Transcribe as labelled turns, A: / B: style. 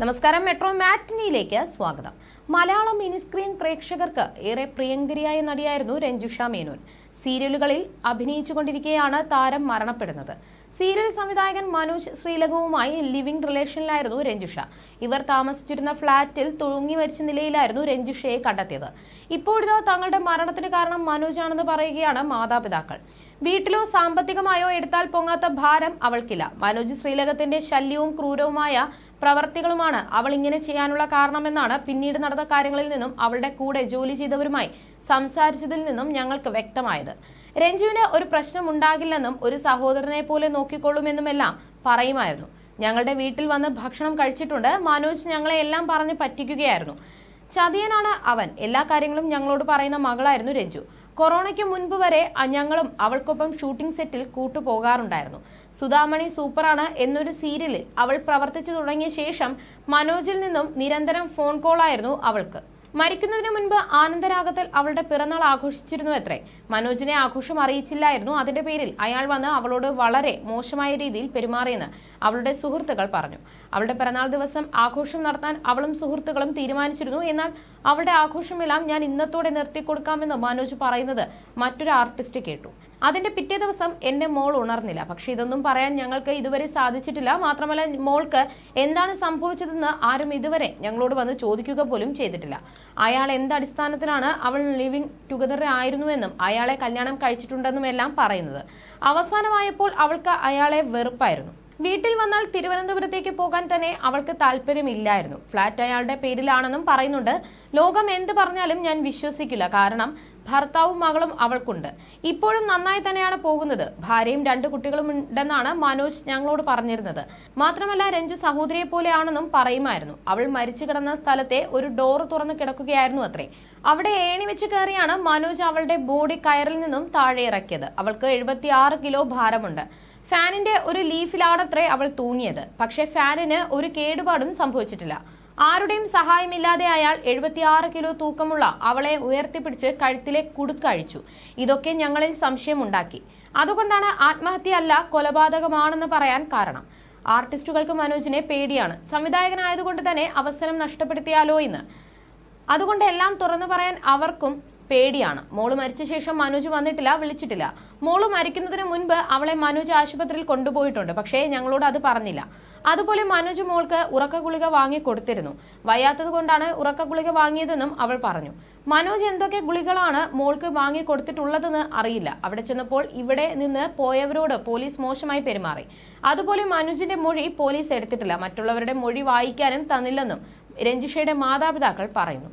A: നമസ്കാരം മെട്രോ മാറ്റിനിയിലേക്ക് സ്വാഗതം. മലയാളം മിനിസ്ക്രീൻ പ്രേക്ഷകർക്ക് ഏറെ പ്രിയങ്കരിയായ നടിയായിരുന്നു രഞ്ജുഷ മേനോൻ. സീരിയലുകളിൽ അഭിനയിച്ചുകൊണ്ടിരിക്കെയാണ് താരം മരണപ്പെടുന്നത്. സീരിയൽ സംവിധായകൻ മനോജ് ശ്രീലകവുമായി ലിവിംഗ് റിലേഷനിലായിരുന്നു രഞ്ജുഷ. ഇവർ താമസിച്ചിരുന്ന ഫ്ളാറ്റിൽ തൂങ്ങി മരിച്ച നിലയിലായിരുന്നു രഞ്ജുഷയെ കണ്ടെത്തിയത്. ഇപ്പോഴിതാ തങ്ങളുടെ മരണത്തിന് കാരണം മനോജാണെന്ന് പറയുകയാണ് മാതാപിതാക്കൾ. വീട്ടിലോ സാമ്പത്തികമായോ എടുത്താൽ പൊങ്ങാത്ത ഭാരം അവൾക്കില്ല. മനോജ് ശ്രീലകത്തിന്റെ ശല്യവും ക്രൂരവുമായ പ്രവർത്തികളുമാണ് അവൾ ഇങ്ങനെ ചെയ്യാനുള്ള കാരണമെന്നാണ് പിന്നീട് നടന്ന കാര്യങ്ങളിൽ നിന്നും അവളുടെ കൂടെ ജോലി ചെയ്തവരുമായി സംസാരിച്ചതിൽ നിന്നും ഞങ്ങൾക്ക് വ്യക്തമായത്. രഞ്ജുവിന് ഒരു പ്രശ്നം ഉണ്ടാകില്ലെന്നും ഒരു സഹോദരനെ പോലെ നോക്കിക്കൊള്ളുമെന്നുമെല്ലാം പറയുമായിരുന്നു. ഞങ്ങളുടെ വീട്ടിൽ വന്ന് ഭക്ഷണം കഴിച്ചിട്ടുണ്ട്. മനോജ് ഞങ്ങളെ എല്ലാം പറഞ്ഞ് പറ്റിക്കുകയായിരുന്നു. ചതിയനാണ് അവൻ. എല്ലാ കാര്യങ്ങളും ഞങ്ങളോട് പറയുന്ന മകളായിരുന്നു രഞ്ജു. കൊറോണയ്ക്ക് മുൻപ് വരെ ഞങ്ങളും അവൾക്കൊപ്പം ഷൂട്ടിംഗ് സെറ്റിൽ കൂട്ടുപോകാറുണ്ടായിരുന്നു. സുധാമണി സൂപ്പറാണ് എന്നൊരു സീരിയലിൽ അവൾ പ്രവർത്തിച്ചു തുടങ്ങിയ ശേഷം മനോജിൽ നിന്നും നിരന്തരം ഫോൺ കോളായിരുന്നു അവൾക്ക്. മരിക്കുന്നതിന് മുൻപ് ആനന്ദരാഗത്തിൽ അവളുടെ പിറന്നാൾ ആഘോഷിച്ചിരുന്നു അത്രേ മനോജിനെ ആഘോഷം അറിയിച്ചില്ലായിരുന്നു. അതിന്റെ പേരിൽ അയാൾ വന്ന് അവളോട് വളരെ മോശമായ രീതിയിൽ പെരുമാറിയെന്ന് അവളുടെ സുഹൃത്തുക്കൾ പറഞ്ഞു. അവളുടെ പിറന്നാൾ ദിവസം ആഘോഷം നടത്താൻ അവളും സുഹൃത്തുക്കളും തീരുമാനിച്ചിരുന്നു. എന്നാൽ അവളുടെ ആഘോഷമെല്ലാം ഞാൻ ഇന്നത്തോടെ നിർത്തിക്കൊടുക്കാമെന്ന് മനോജ് പറയുന്നത് മറ്റൊരു ആർട്ടിസ്റ്റ് കേട്ടു. അതിന്റെ പിറ്റേ ദിവസം എന്റെ മോൾ ഉണർന്നില്ല. പക്ഷെ ഇതൊന്നും പറയാൻ ഞങ്ങൾക്ക് ഇതുവരെ സാധിച്ചിട്ടില്ല. മാത്രമല്ല മോൾക്ക് എന്താണ് സംഭവിച്ചതെന്ന് ആരും ഇതുവരെ ഞങ്ങളോട് വന്ന് ചോദിക്കുക പോലും ചെയ്തിട്ടില്ല. അയാൾ എന്ത് അടിസ്ഥാനത്തിലാണ് അവൾ ലിവിംഗ് ടുഗദർ ആയിരുന്നുവെന്നും അയാളെ കല്യാണം കഴിച്ചിട്ടുണ്ടെന്നും എല്ലാം പറയുന്നത്. അവസാനമായപ്പോൾ അവൾക്ക് അയാളെ വെറുപ്പായിരുന്നു. വീട്ടിൽ വന്നാൽ തിരുവനന്തപുരത്തേക്ക് പോകാൻ തന്നെ അവൾക്ക് താല്പര്യമില്ലായിരുന്നു. ഫ്ളാറ്റ് അയാളുടെ പേരിലാണെന്നും പറയുന്നുണ്ട്. ലോകം എന്ത് പറഞ്ഞാലും ഞാൻ വിശ്വസിക്കില്ല. കാരണം ഭർത്താവും മകളും അവൾക്കുണ്ട്. ഇപ്പോഴും നന്നായി തന്നെയാണ് പോകുന്നത്. ഭാര്യയും രണ്ട് കുട്ടികളും ഉണ്ടെന്നാണ് മനോജ് ഞങ്ങളോട് പറഞ്ഞിരുന്നത്. മാത്രമല്ല രഞ്ജു സഹോദരിയെ പോലെയാണെന്നും പറയുമായിരുന്നു. അവൾ മരിച്ചു കിടന്ന സ്ഥലത്തെ ഒരു ഡോർ തുറന്ന് കിടക്കുകയായിരുന്നു അത്രേ. അവിടെ ഏണി വെച്ച് കയറിയാണ് മനോജ് അവളുടെ ബോഡി കയറിൽ നിന്നും താഴെ ഇറക്കിയത് അവൾക്ക് എഴുപത്തിയാറ് കിലോ ഭാരമുണ്ട്. ഫാനിന്റെ ഒരു ലീഫിലാണത്രേ അവൾ തൂങ്ങിയത്. പക്ഷേ ഫാനിന് ഒരു കേടുപാടും സംഭവിച്ചിട്ടില്ല. ആരുടെയും സഹായമില്ലാതെ അയാൾ എഴുപത്തിയാറ് കിലോ തൂക്കമുള്ള അവളെ ഉയർത്തിപ്പിടിച്ച് കഴുത്തിലെ കുടുക്കഴിച്ചു ഇതൊക്കെ ഞങ്ങളിൽ സംശയമുണ്ടാക്കി. അതുകൊണ്ടാണ് ആത്മഹത്യയല്ല കൊലപാതകമാണെന്ന് പറയാൻ കാരണം. ആർട്ടിസ്റ്റുകൾക്ക് മനോജിനെ പേടിയാണ്. സംവിധായകനായതുകൊണ്ട് തന്നെ അവസരം നഷ്ടപ്പെടുത്തിയാലോ എന്ന്. അതുകൊണ്ട് എല്ലാം തുറന്നു പറയാൻ അവർക്കും പേടിയാണ്. മോൾ മരിച്ച ശേഷം മനോജ് വന്നിട്ടില്ല വിളിച്ചിട്ടില്ല. മോൾ മരിക്കുന്നതിന് മുൻപ് അവളെ മനോജ് ആശുപത്രിയിൽ കൊണ്ടുപോയിട്ടുണ്ട് പക്ഷേ ഞങ്ങളോട് അത് പറഞ്ഞില്ല. അതുപോലെ മനോജ് മോൾക്ക് ഉറക്ക ഗുളിക വാങ്ങി കൊടുത്തിരുന്നു. വയ്യാത്തത് കൊണ്ടാണ് ഉറക്ക ഗുളിക വാങ്ങിയതെന്നും അവൾ പറഞ്ഞു. മനോജ് എന്തൊക്കെ ഗുളികളാണ് മോൾക്ക് വാങ്ങി കൊടുത്തിട്ടുള്ളതെന്ന് അറിയില്ല. അവിടെ ചെന്നപ്പോൾ ഇവിടെ നിന്ന് പോയവരോട് പോലീസ് മോശമായി പെരുമാറി. അതുപോലെ മനോജിന്റെ മൊഴി പോലീസ് എടുത്തിട്ടില്ല. മറ്റുള്ളവരുടെ മൊഴി വായിക്കാനും തന്നില്ലെന്നും രഞ്ജിഷയുടെ മാതാപിതാക്കൾ പറയുന്നു.